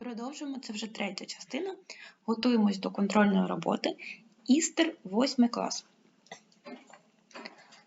Продовжуємо, це вже третя частина. Готуємось до контрольної роботи. Істер 8 клас.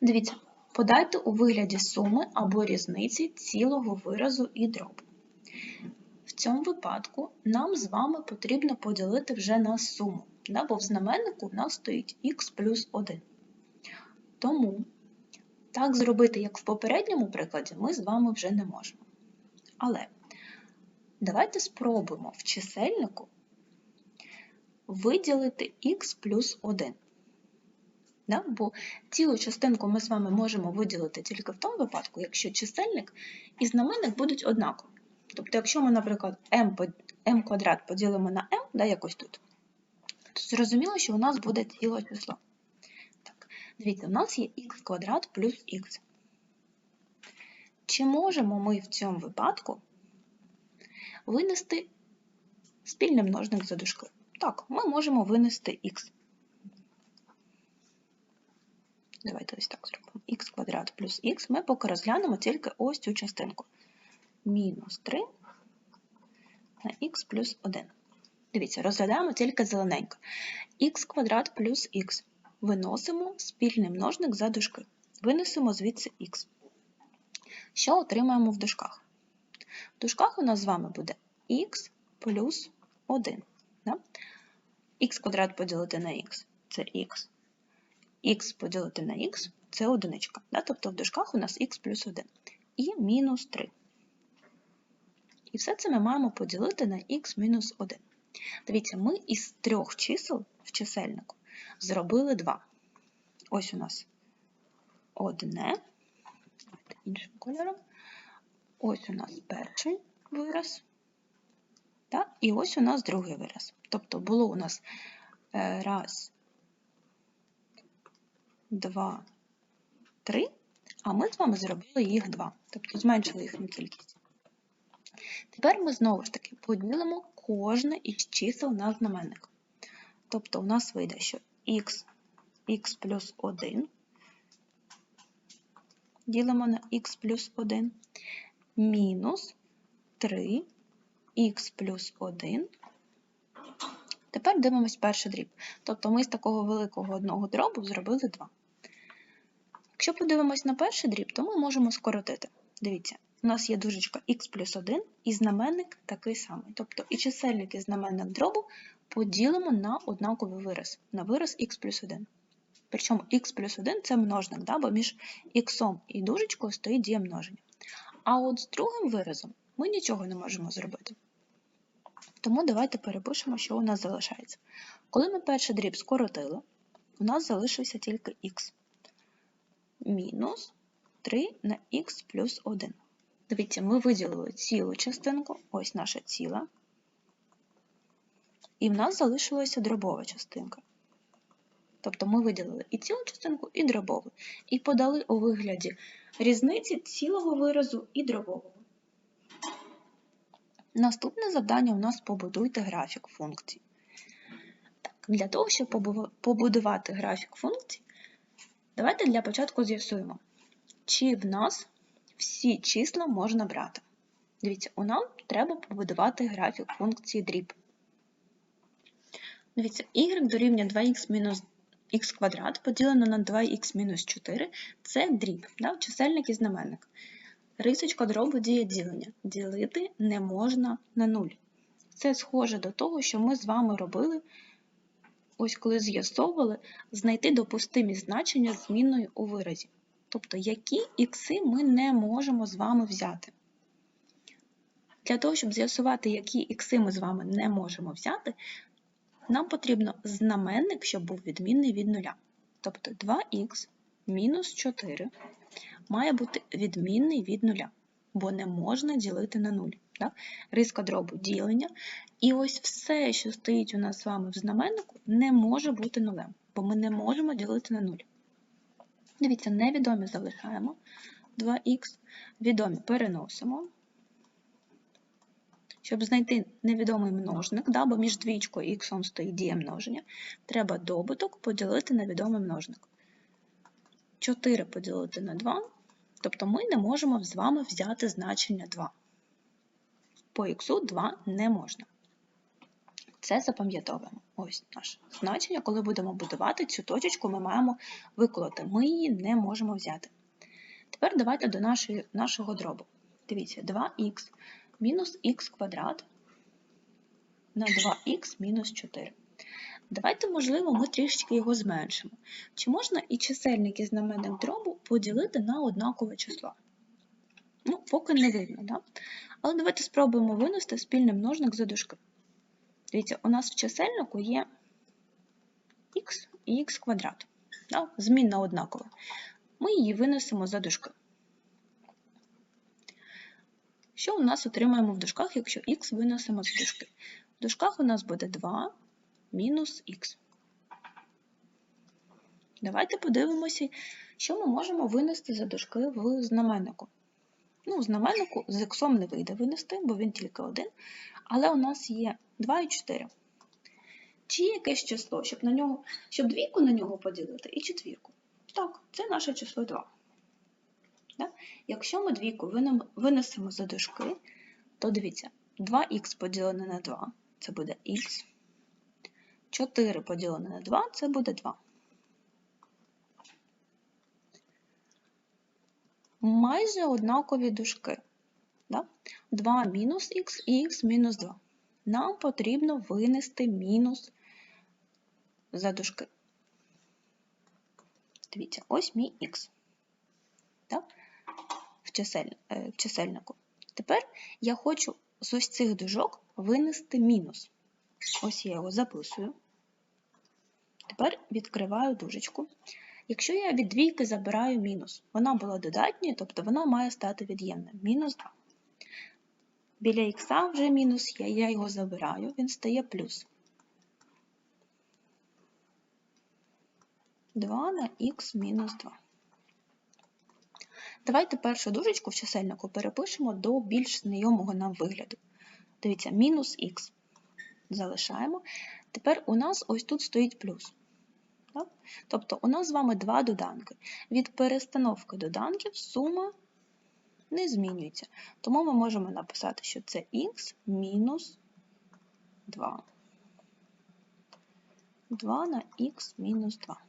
Дивіться, подайте у вигляді суми або різниці цілого виразу і дробу. В цьому випадку нам з вами потрібно поділити вже на суму, да, бо в знаменнику в нас стоїть х плюс 1. Тому так зробити, як в попередньому прикладі, ми з вами вже не можемо. Але Давайте спробуємо в чисельнику виділити х плюс 1. Да? Бо цілу частинку ми з вами можемо виділити тільки в тому випадку, якщо чисельник і знаменник будуть однакові. Тобто, якщо ми, наприклад, m, квадрат поділимо на m, да, якось тут, то зрозуміло, що у нас буде ціле число. Так, Дивіться, у нас є х квадрат плюс х. Чи можемо ми в цьому випадку винести спільний множник за дужки. Так, ми можемо винести х. Давайте ось так зробимо. х квадрат плюс х. Ми поки розглянемо тільки ось цю частинку. Мінус 3 на х плюс 1. Дивіться, розглядаємо тільки зелененько. х квадрат плюс х. Виносимо спільний множник за дужки. Винесемо звідси х. Що отримаємо в дужках? В дужках у нас з вами буде х плюс 1. Да? х квадрат поділити на х це х. х поділити на х це одиничка. Да? Тобто в дужках у нас х плюс 1. І мінус 3. І все це ми маємо поділити на х мінус 1. Дивіться, ми із трьох чисел в чисельнику зробили 2. Ось у нас одне, іншим кольором. Ось у нас перший вираз, так? і ось у нас другий вираз. Тобто було у нас е, раз, два, три, а ми з вами зробили їх два, тобто зменшили їхню кількість. Тепер ми знову ж таки поділимо кожне із чисел на знаменник. Тобто у нас вийде, що х, х плюс 1 ділимо на х плюс 1 мінус 3х плюс 1. Тепер дивимось перший дріб. Тобто ми з такого великого одного дробу зробили 2. Якщо подивимось на перший дріб, то ми можемо скоротити. Дивіться, у нас є дужечка х плюс 1 і знаменник такий самий. Тобто і чисельник і знаменник дробу поділимо на однаковий вираз, на вираз х плюс 1. Причому х плюс 1 це множник, да, бо між х і дужечкою стоїть дія множення. А от з другим виразом ми нічого не можемо зробити. Тому давайте перепишемо, що у нас залишається. Коли ми перший дріб скоротили, у нас залишився тільки х. Мінус 3 на х плюс 1. Дивіться, ми виділили цілу частинку, ось наша ціла. І в нас залишилася дробова частинка. Тобто ми виділили і цілу частинку, і дробову, і подали у вигляді різниці цілого виразу і дробового. Наступне завдання у нас побудуйте графік функцій. Для того, щоб побудувати графік функцій, давайте для початку з'ясуємо, чи в нас всі числа можна брати. Дивіться, у нам треба побудувати графік функції дріб. Дивіться, y дорівнює 2х мінус х квадрат поділено на 2х мінус 4 це дріб, да? чисельник і знаменник. Рисочка дробу діє ділення. Ділити не можна на 0. Це схоже до того, що ми з вами робили, ось коли з'ясовували, знайти допустимі значення зміною у виразі. Тобто, які ікси ми не можемо з вами взяти. Для того, щоб з'ясувати, які ікси ми з вами не можемо взяти, нам потрібно знаменник, щоб був відмінний від нуля. Тобто 2х мінус 4 має бути відмінний від нуля, бо не можна ділити на 0. Так? Риска дробу ділення. І ось все, що стоїть у нас з вами в знаменнику, не може бути нулем, бо ми не можемо ділити на 0. Дивіться, невідомі залишаємо 2х, відомі переносимо. Щоб знайти невідомий множник, да, бо між двічкою і х стоїть дія множення, треба добуток поділити на відомий множник. 4 поділити на 2, тобто ми не можемо з вами взяти значення 2. по х 2 не можна. Це запам'ятовуємо. Ось наше значення. Коли будемо будувати цю точечку, ми маємо виколоти. Ми її не можемо взяти. Тепер давайте до нашої, нашого дробу. Дивіться, 2х мінус х квадрат на 2х мінус 4. Давайте, можливо, ми трішечки його зменшимо. Чи можна і чисельник і знаменник дробу поділити на однакове число? Ну, поки не видно, да? але давайте спробуємо винести спільний множник за дужки. Дивіться, у нас в чисельнику є х і х квадрат. Змінна однакова. Ми її винесемо за дужки. Що у нас отримаємо в дужках, якщо х винесемо за дужки? В дужках у нас буде 2 мінус х. Давайте подивимося, що ми можемо винести за дужки в знаменнику. Ну, в знаменнику з х не вийде винести, бо він тільки один. Але у нас є 2 і 4. Чи є якесь число, щоб на нього, щоб двійку на нього поділити і четвірку? Так, це наше число 2. Да? Якщо ми двійку винесемо за дужки, то дивіться, 2х поділене на 2 це буде х. 4 поділене на 2 це буде 2. Майже однакові дужки. Да? 2 мінус х і х мінус 2. Нам потрібно винести мінус за дужки. Дивіться, ось мій х. Так? В, е, чисельнику. Тепер я хочу з ось цих дужок винести мінус. Ось я його записую. Тепер відкриваю дужечку. Якщо я від двійки забираю мінус, вона була додатньою, тобто вона має стати від'ємним. Мінус 2. Біля х вже мінус я його забираю, він стає плюс. 2 на х мінус 2. Давайте першу дужечку в чисельнику перепишемо до більш знайомого нам вигляду. Дивіться, мінус х. Залишаємо. Тепер у нас ось тут стоїть плюс. Тобто у нас з вами два доданки. Від перестановки доданків сума не змінюється. Тому ми можемо написати, що це х мінус 2. 2 на х мінус 2.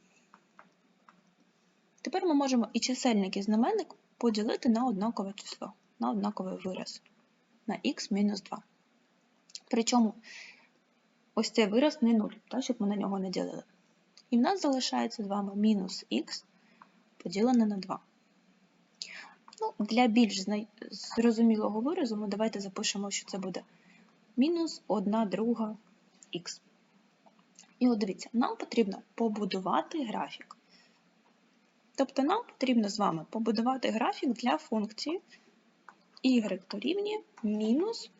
Тепер ми можемо і чисельник, і знаменник поділити на однакове число, на однаковий вираз, на х мінус 2. Причому ось цей вираз не 0, так, щоб ми на нього не ділили. І в нас залишається з вами мінус х поділене на 2. Ну, Для більш зрозумілого виразу ми давайте запишемо, що це буде мінус 1 друга х. І от дивіться, нам потрібно побудувати графік. Тобто нам потрібно з вами побудувати графік для функції y дорівнює мінус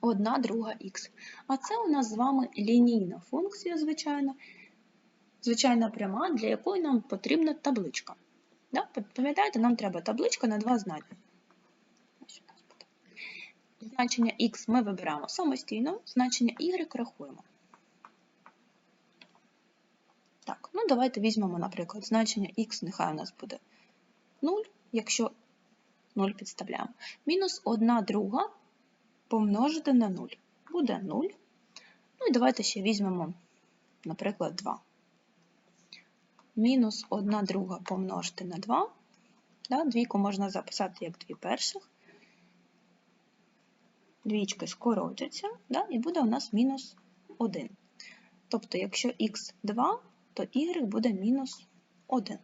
1 друга х. А це у нас з вами лінійна функція, звичайно, звичайна пряма, для якої нам потрібна табличка. Да? Пам'ятаєте, нам треба табличка на два значення. Значення х ми вибираємо самостійно, значення y рахуємо. Так, ну давайте візьмемо, наприклад, значення х, нехай у нас буде 0, якщо 0 підставляємо. Мінус 1 друга помножити на 0. Буде 0. Ну і давайте ще візьмемо, наприклад, 2. Мінус 1 друга помножити на 2. Да, двійку можна записати як 2 перших. Двічки скоротяться, да, і буде у нас мінус 1. Тобто, якщо х 2, то y буде мінус 1.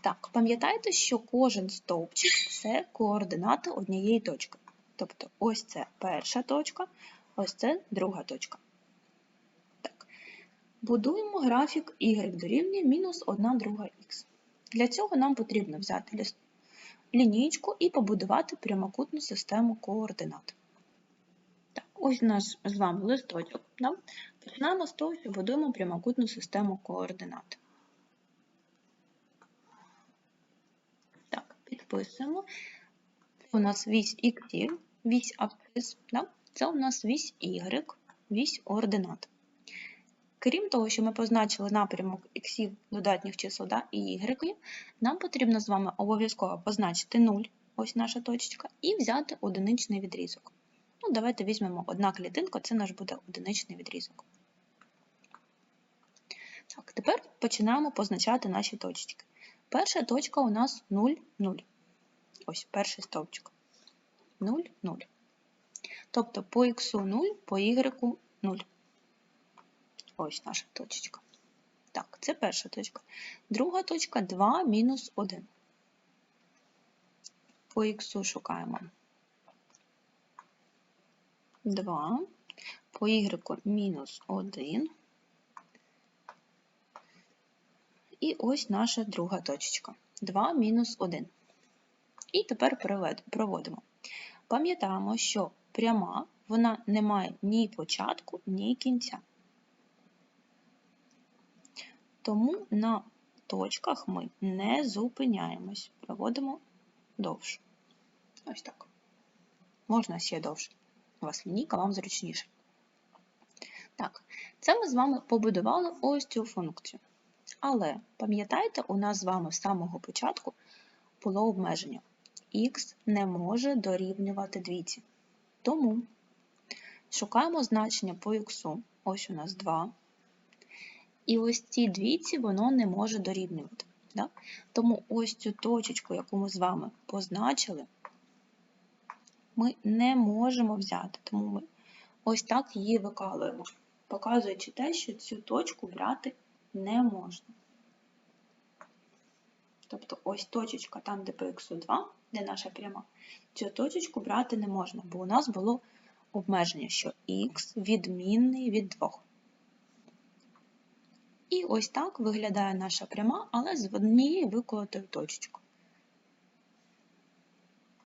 Так, пам'ятайте, що кожен стовпчик це координата однієї точки. Тобто ось це перша точка, ось це друга точка. Так. Будуємо графік y дорівнює мінус 1 друга х. Для цього нам потрібно взяти лінійку і побудувати прямокутну систему координат. Ось наш з вами листочок. Да? Починаємо з того, що будуємо прямокутну систему координат. Так, підписуємо. Це у нас вісь іксів, вісь абсцис, да? це у нас вісь y, вісь ординат. Крім того, що ми позначили напрямок іксів додатніх чисел да, і y, нам потрібно з вами обов'язково позначити 0, ось наша точечка, і взяти одиничний відрізок. Ну, давайте візьмемо одна клітинка, це наш буде одиничний відрізок. Так, тепер починаємо позначати наші точечки. Перша точка у нас 0, 0. Ось перший стовпчик. 0, 0. Тобто по х 0, по y 0. Ось наша точечка. Так, це перша точка. Друга точка 2 мінус 1. По х шукаємо 2, по y мінус 1. І ось наша друга точечка. 2 мінус 1. І тепер проводимо. Пам'ятаємо, що пряма вона не має ні початку, ні кінця. Тому на точках ми не зупиняємось, проводимо довше. Ось так. Можна ще довше. У вас лінійка, вам зручніше. Так, це ми з вами побудували ось цю функцію. Але пам'ятаєте, у нас з вами з самого початку було обмеження. Х не може дорівнювати двійці. Тому шукаємо значення по х. Ось у нас 2. І ось ці двійці воно не може дорівнювати. Да? Тому ось цю точечку, яку ми з вами позначили, ми не можемо взяти. Тому ми ось так її викалуємо, показуючи те, що цю точку брати не можна. Тобто ось точечка там, де по х2, де наша пряма, цю точечку брати не можна, бо у нас було обмеження, що х відмінний від 2. І ось так виглядає наша пряма, але з однією виколотою точечкою.